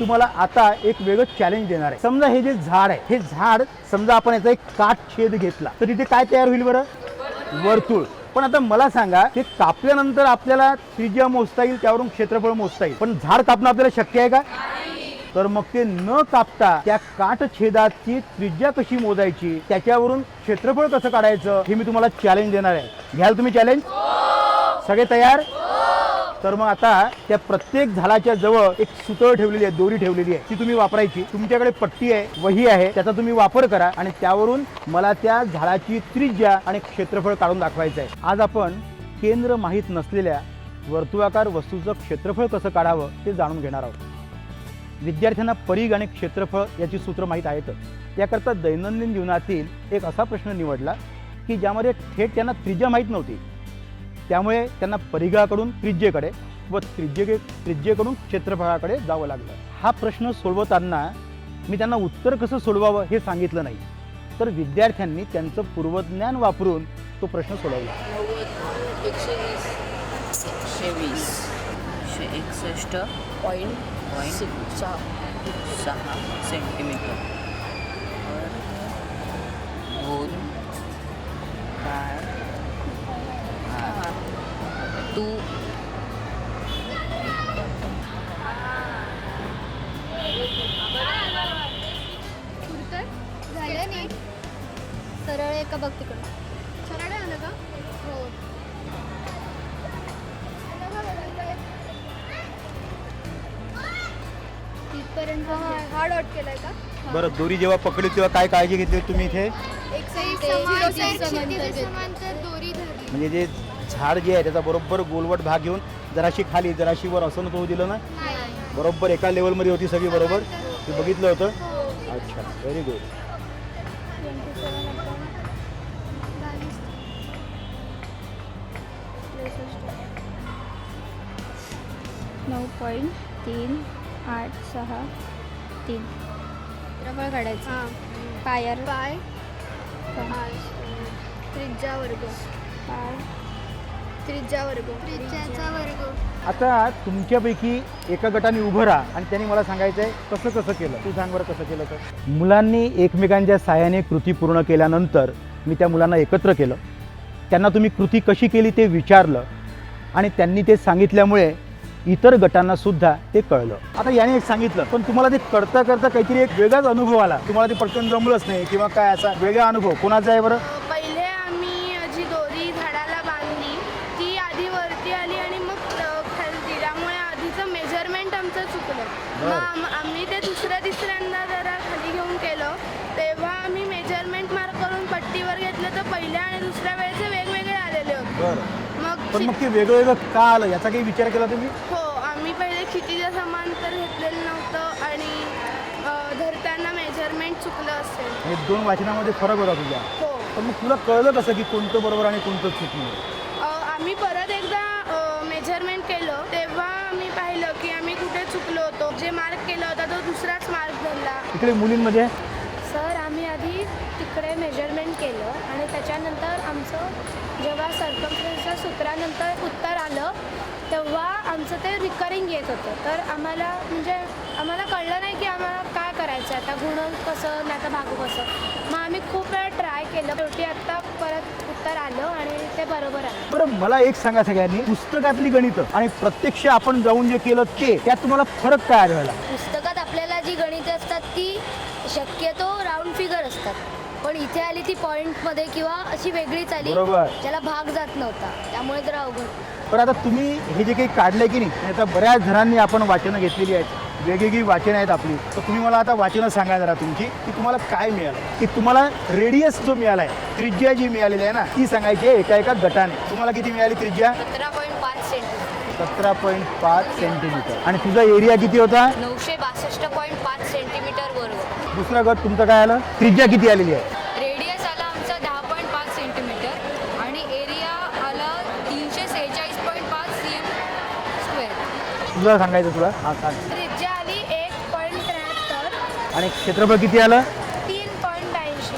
तुम्हाला आता एक वेगळं चॅलेंज देणार आहे. समजा हे जे झाड आहे हे झाड समजा आपण याचा एक काट छेद घेतला तर तिथे काय तयार होईल बरं? वर्तुळ. पण आता मला सांगा ते कापल्यानंतर आपल्याला त्रिज्या मोजता येईल त्यावरून क्षेत्रफळ मोजता येईल. पण झाड कापणं आपल्याला शक्य आहे का? तर मग ते न कापता त्या काट छेदाची त्रिज्या कशी मोजायची त्याच्यावरून क्षेत्रफळ कसं काढायचं हे मी तुम्हाला चॅलेंज देणार आहे. घ्याल तुम्ही चॅलेंज सगळे तयार? तर मग आता त्या प्रत्येक झाडाच्या जवळ एक सुतळ ठेवलेली आहे दोरी ठेवलेली आहे. ती तुम्ही वापरायची. तुमच्याकडे पट्टी आहे वही आहे त्याचा तुम्ही वापर करा आणि त्यावरून मला त्या झाडाची त्रिज्या आणि क्षेत्रफळ काढून दाखवायचं आहे. आज आपण केंद्र माहीत नसलेल्या वर्तुळाकार वस्तूचं क्षेत्रफळ कसं काढावं ते जाणून घेणार आहोत. विद्यार्थ्यांना परीघ आणि क्षेत्रफळ याची सूत्र माहीत आहेतच त्याकरता दैनंदिन जीवनातील एक असा प्रश्न निवडला की ज्यामध्ये थेट त्यांना त्रिज्या माहीत नव्हती. त्यामुळे त्यांना परिघाकडून त्रिज्येकडे व त्रिज्ये त्रिज्येकडून क्षेत्रफळाकडे जावं लागलं हा प्रश्न सोडवताना मी त्यांना उत्तर कसं सोडवावं हे सांगितलं नाही तर विद्यार्थ्यांनी त्यांचं पूर्वज्ञान वापरून तो प्रश्न सोडवला नव्वद एकशे वीस एकशे वीस एकशे एकसष्ट पॉईंट पॉईंट सहा सहा सेंटीमीटर दोन चार तर झालं नाही सरळ आहे का बघ तिकडं? सरळ आलं का हो. तिथपर्यंत हा डॉट केलाय का? बरं दोरी जेव्हा पकडली तेव्हा काय काळजी घेतली तुम्ही इथे? एक समांतर दोरी धरली. म्हणजे जे झाड जे आहे त्याचा बरोबर गोलवट भाग घेऊन जराशी खाली जराशी वर असं नव्हतं होऊ दिलं ना? बरोबर एका लेवलमध्ये होती सगळी बरोबर? ते बघितलं होतं? हो. अच्छा व्हेरी गुड नऊ पॉईंट तीन आठ सहा तीन. क्षेत्रफळ काढायचं. पायर पाय. त्रिज्या वर्ग पाय. त्रिज्या वर्ग. त्रिज्याचा वर्ग. आता तुमच्यापैकी एका गटाने उभं राहा आणि त्यांनी मला सांगायचं आहे कसं कसं केलं. तू सांग बरं कसं केलं तर. मुलांनी एकमेकांच्या साहाय्याने कृती पूर्ण केल्यानंतर मी त्या मुलांना एकत्र केलं. त्यांना तुम्ही कृती कशी केली ते विचारलं आणि त्यांनी ते सांगितल्यामुळे इतर गटांना सुद्धा ते कळलं. आता याने एक सांगितलं पण तुम्हाला ते करता करता काहीतरी एक वेगळाच अनुभव आला. तुम्हाला ते पटकन जमलंच नाही किंवा काय असा वेगळा अनुभव. कोणाचा आहे बरं? मग आम- आम्ही ते दुसऱ्या तिसऱ्यांदा जरा खाली घेऊन केलं. तेव्हा आम्ही मेजरमेंट मार्क करून पट्टीवर घेतलं तर पहिल्या आणि दुसऱ्या वेळेचे वेगवेगळे आलेले होते. बरं. मग पण मग ते वेगळं वेगळं का आलं? याचा काही विचार केला तुम्ही? हो आम्ही पहिले क्षितिजा समांतर घेतलेलं नव्हतं आणि अ, धरताना मेजरमेंट चुकलं असेल. हे दोन वाचनामध्ये फरक होता तुझ्या हो. पण मग तुला कळलं कसं की कोणतं बरोबर आणि कोणतं चुकलं जे मार्क केलं होता तो दुसराच मार्क धरला. इकडे मुलींमध्ये? सर आम्ही आधी तिकडे मेजरमेंट केलं आणि त्याच्यानंतर आमचं जेव्हा सर्कम्फरन्सच्या सूत्रानंतर उत्तर आलं तेव्हा आमचं ते रिकरिंग येत होतं. तर आम्हाला म्हणजे आम्हाला कळलं नाही की आम्हाला काय करायचं आता गुण कसं नाही तर भागू कसं. मग आम्ही खूप वेळा ट्राय केलं. शेवटी आत्ता परत उत्तर आलं आणि ते बरोबर आलं. बरं मला एक सांगा सगळ्यांनी. पुस्तकातली गणितं आणि प्रत्यक्ष आपण जाऊन जे केलं ते त्यात तुम्हाला फरक काय आढळला? पुस्तकात आपल्याला जी गणिते असतात ती शक्यतो राऊंड फिगर असतात. पण इथे आली ती पॉईंटमध्ये किंवा अशी वेगळीच आली बरोबर. ज्याला भाग जात नव्हता. त्यामुळे तर अवघड. पण आता तुम्ही हे जे काही काढलंय की नाही आता बऱ्याच जणांनी आपण वाचनं घेतलेली आहेत. वेगवेगळी वाचनं आहेत आपली. तर तुम्ही मला आता वाचनं सांगा जरा तुमची की तुम्हाला काय मिळालं? की तुम्हाला रेडियस जो मिळाला आहे त्रिज्या जी मिळालेली आहे ना ती सांगायची आहे एका एका गटाने. तुम्हाला किती मिळाली त्रिज्या? सतरा पॉईंट पाच सेंटीमीटर सतरा पॉईंट पाच सेंटीमीटर आणि तुझा एरिया किती होता? नऊशे बासष्ट पॉईंट पाच सेंटीमीटर वर्ग दुसरा गट तुमचं काय आलं? त्रिज्या किती आलेली आहे? रेडियस आला आमचा दहा पॉईंट पाच सेंटीमीटर आणि एरिया आला तीनशे सेहेचाळीस पॉईंट पाच सी एम स्क्वेअर तुला सांगायचं तुला? हा सांग. आणि क्षेत्रफळ किती आलं? तीन पॉईंट ऐंशी.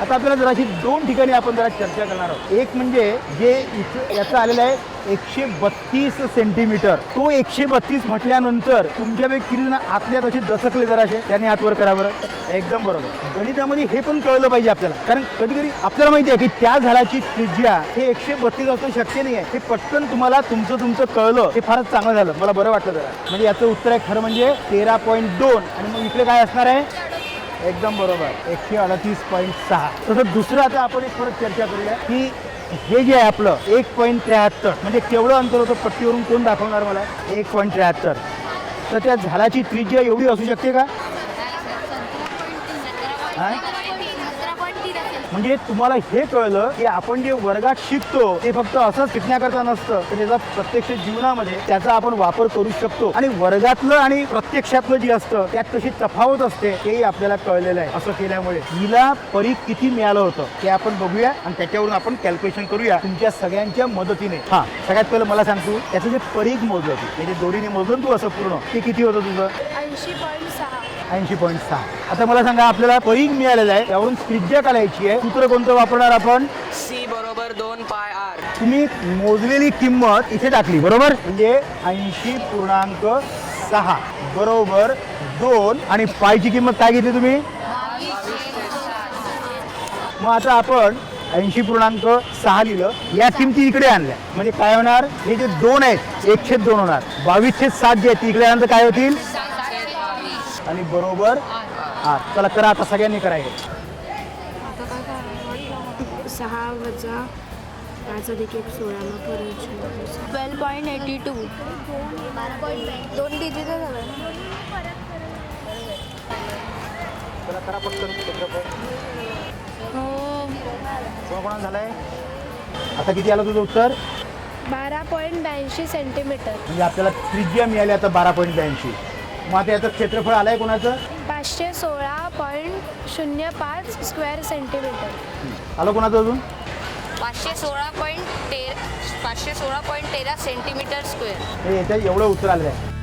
आता आपल्याला जराशी दोन ठिकाणी आपण जरा चर्चा करणार आहोत. एक म्हणजे जे इथं याचं आलेलं आहे एकशे बत्तीस सेंटीमीटर तो एकशे बत्तीस म्हटल्यानंतर तुमच्यापैकी किती जण आतल्या तसे दसकले जराशे? त्याने हातवर करा बरं. एकदम बरोबर. गणितामध्ये हे पण कळलं पाहिजे आपल्याला. कारण कधी कधी आपल्याला माहिती आहे की त्या झाडाची त्रिज्या हे एकशे बत्तीस असणं शक्य नाही आहे हे पटकन तुम्हाला तुमचं तुमचं कळलं हे फारच चांगलं झालं. मला बरं वाटलं जरा. म्हणजे याचं उत्तर आहे खरं म्हणजे तेरा पॉईंट दोन. आणि मग इकडे काय असणार आहे? एकदम बरोबर. एकशे अडतीस पॉईंट सहा. तसं दुसरं आता आपण एक परत चर्चा करूया की हे जे आहे आपलं एक पॉईंट त्र्याहत्तर. म्हणजे केवढं अंतर होतं पट्टीवरून कोण दाखवणार मला? एक पॉईंट त्र्याहत्तर. तर त्या झाडाची त्रिज्या एवढी असू शकते का? हा? म्हणजे तुम्हाला हे कळलं की आपण जे वर्गात शिकतो ते फक्त असंच शिकण्याकरता नसतं. तर त्याचा प्रत्यक्ष जीवनामध्ये त्याचा आपण वापर करू शकतो. आणि वर्गातलं आणि प्रत्यक्षातलं जे असतं त्यात कशी तफावत असते तेही आपल्याला कळलेलं आहे. असं केल्यामुळे हिला परीख किती मिळालं होतं ते आपण बघूया आणि त्याच्यावरून आपण कॅल्क्युलेशन करूया तुमच्या सगळ्यांच्या मदतीने. हा सगळ्यात पहिलं मला सांगतो त्याचं जे परीख मोजलं होती म्हणजे दोरीने मोजलं तू असं पूर्ण ते किती होतं तुझं? ऐंशी पॉईंट ऐंशी पॉईंट सहा. आता मला सांगा आपल्याला परीघ मिळालेला आहे. त्यावरून त्रिज्या काढायची आहे. सूत्र कोणतं वापरणार आपण? सी बरोबर दोन पाय आर. तुम्ही मोजलेली किंमत इथे टाकली बरोबर? म्हणजे ऐंशी पूर्णांक सहा. बरोबर दोन. आणि पायची किंमत काय घेतली तुम्ही? मग आता आपण ऐंशी पूर्णांक सहा लिहिलं. या किमती इकडे आणल्या. म्हणजे काय होणार? हे जे दोन आहेत एकशे दोन होणार. बावीसशे सात जे आहेत इकडे आल्यानंतर काय होतील? आणि बरोबर हा चला करा आता सगळ्यांनी करायचं सहा वजा पाच अधिक एक सोळा मग परत ट्वेल्व पॉईंट एटी टू दोन डिजिट झालं चला करा पटकन. कोणाकोणाला झालंय? आता किती आलं तुझं उत्तर? बारा पॉईंट ब्याऐंशी सेंटीमीटर म्हणजे आपल्याला त्रिज्या मिळाली आता बारा पॉईंट ब्याऐंशी. मग आता याचं क्षेत्रफळ आलंय कोणाचं? पाचशे सोळा पॉईंट शून्य पाच स्क्वेअर सेंटीमीटर. आलं कोणाचं अजून? पाचशे सोळा पॉईंट तेरा पाचशे सोळा पॉईंट तेरा सेंटीमीटर स्क्वेअर. हे याच्या एवढं उत्तर आलेलं आहे